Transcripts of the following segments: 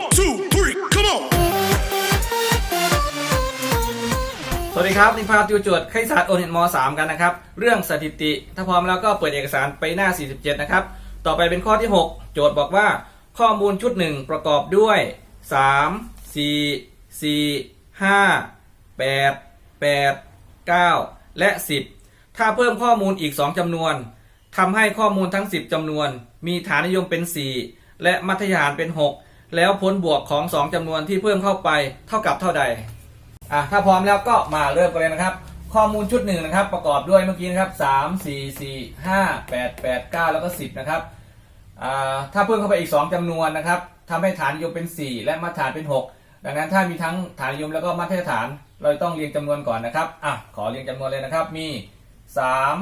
One, two, three, come on! สวัสดีครับนิพาติวโจทย์คณิตศาสตร์โอเน็ตม3 กันนะครับ เรื่องสถิติ ถ้าพร้อมแล้วก็เปิดเอกสารไปหน้า 47 นะครับ ต่อไปเป็นข้อที่ 6 โจทย์บอกว่า ข้อมูลชุดหนึ่งประกอบด้วย 3 4 4 5 8 8 9 และ 10 ถ้าเพิ่มข้อมูลอีก 2จำนวนทำให้ข้อมูลทั้ง 10จำนวน มีฐานนิยมเป็น 4 และมัธยฐานเป็น 6 แล้วผลบวกของ 2จำนวนที่เพิ่มเข้าไปเท่ากับเท่าใดอะถ้าพร้อมแล้วก็มาเริ่มกันเลยนะครับ ข้อมูลชุดหนึ่งนะครับ ประกอบด้วยเมื่อกี้นะครับสามสี่สี่ห้าแปดแปดเก้าแล้วก็สิบนะครับอ่าถ้าเพิ่มเข้าไปอีกสองจำนวนนะครับทำให้ฐานยมเป็นสี่และมาตรฐานเป็นหกดังนั้นถ้ามีทั้งฐานยมแล้วก็มาตรฐาน เราต้องเรียงจำนวนก่อนนะครับอะขอเรียงจำนวนเลยนะครับ มีสาม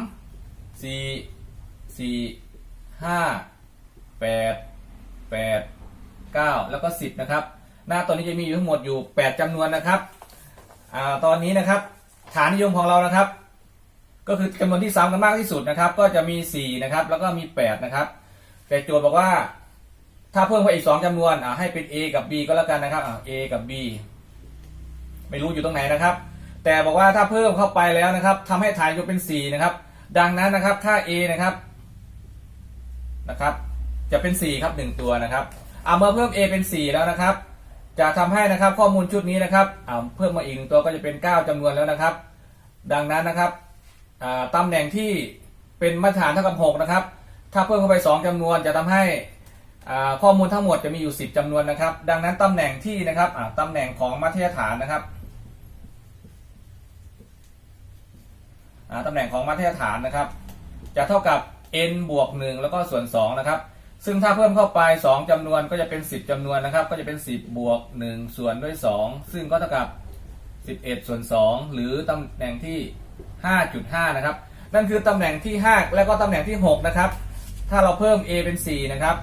สี่สี่ห้าแปดแปดเก้าแล้วก็สิบนะครับ หน้าตัวนี้จะมีอยู่ทั้งหมดอยู่แปดจำนวนนะครับอ่าตอนนี้นะครับ ฐานนิยมของเรานะครับ ก็คือจำนวนที่ซ้ำกันมากที่สุดนะครับ ก็จะมี 4 นะครับ แล้วก็มี 8 นะครับ แต่โจทย์บอกว่า ถ้าเพิ่มไปอีก 2จำนวนอ่าให้เป็น A กับ B ก็แล้วกันนะครับอ่า A กับ B ไม่รู้อยู่ตรงไหนนะครับ แต่บอกว่าถ้าเพิ่มเข้าไปแล้วนะครับทำให้ฐานนิยมเป็น 4 นะครับ ดังนั้นนะครับค่า A นะครับนะครับจะเป็น 4 ครับ 1 ตัวนะครับ เอาเมื่อเพิ่ม A เป็น 4 แล้วนะครับ จะทำให้นะครับข้อมูลชุดนี้นะครับเอาเพิ่มมาอีกตัวก็จะเป็น 9จำนวนแล้วนะครับ ดังนั้นนะครับอ่าตำแหน่งที่เป็นมาตรฐานเท่ากับ 6 นะครับ ถ้าเพิ่มเข้าไป 2จำนวนจะทำให้ข้อมูลทั้งหมดจะมีอยู่ 10จำนวนนะครับ ดังนั้นตำแหน่งที่นะครับอ่าตำแหน่งของมาตรฐานนะครับอ่าตำแหน่งของมาตรฐานนะครับ จะเท่ากับ n บวก1แล้วก็ส่วน2นะครับ ซึ่งถ้าเพิ่มเข้าไป 2จำนวนก็จะเป็น 10จำนวนนะครับ ก็จะเป็น 10 บวก 1 ส่วนด้วย 2 ซึ่งก็เท่ากับ 11 ส่วน 2 หรือตำแหน่งที่ 5.5 นะครับ นั่นคือตำแหน่งที่ 5 แล้วก็ตำแหน่งที่ 6 นะครับ ถ้าเราเพิ่ม a เป็น 4 นะครับ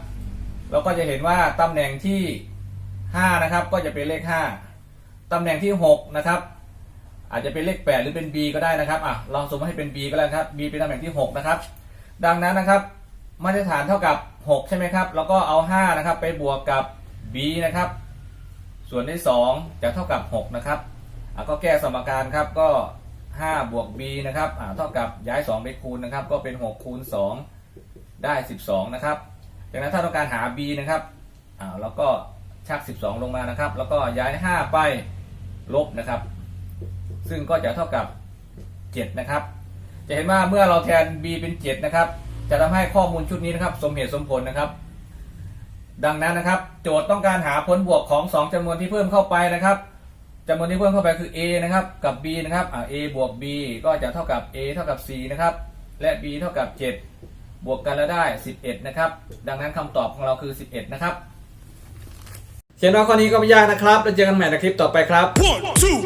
เราก็จะเห็นว่าตำแหน่งที่ 5 นะครับ ก็จะเป็นเลข 5ตำแหน่งที่ 6 นะครับ อาจจะเป็นเลข 8 หรือเป็น b ก็ได้นะครับอะลองสมมติให้เป็น b ก็แล้วครับ b เป็นตำแหน่งที่ 6 นะครับ ดังนั้นนะครับ มาตรฐานเท่ากับ 6 ใช่ไหมครับ แล้วก็เอา 5 นะครับ ไปบวกกับ b นะครับ ส่วนที่ 2 จะเท่ากับ 6 นะครับอะก็แก้สมการครับก็ 5 บวก b นะครับอะเท่ากับย้าย 2 ไปคูณนะครับ ก็เป็น 6 คูณ 2 ได้ 12 นะครับจากนั้นถ้าต้องการหา b นะครับอ่าแล้วก็ชัก 12 ลงมานะครับ แล้วก็ย้าย 5 ไปลบนะครับ ซึ่งก็จะเท่ากับ 7 นะครับ จะเห็นว่าเมื่อเราแทน b เป็น 7 นะครับ จะทำให้ข้อมูลชุดนี้นะครับ สมเหตุสมผลนะครับ ดังนั้นนะครับ โจทย์ต้องการหาผลบวกของ 2จำนวนที่เพิ่มเข้าไปนะครับจำนวนที่เพิ่มเข้าไปคือ a นะครับกับ b นะครับอ่า a บวก b ก็จะเท่ากับ a เท่ากับ4นะครับและ b เท่ากับ 7 บวกกันแล้วได้ 11 นะครับ ดังนั้นคำตอบของเราคือ 11 นะครับเขียนว่าข้อนี้ก็ไม่ยากนะครับแล้วเจอกันใหม่ในคลิปต่อไปครับ One, two,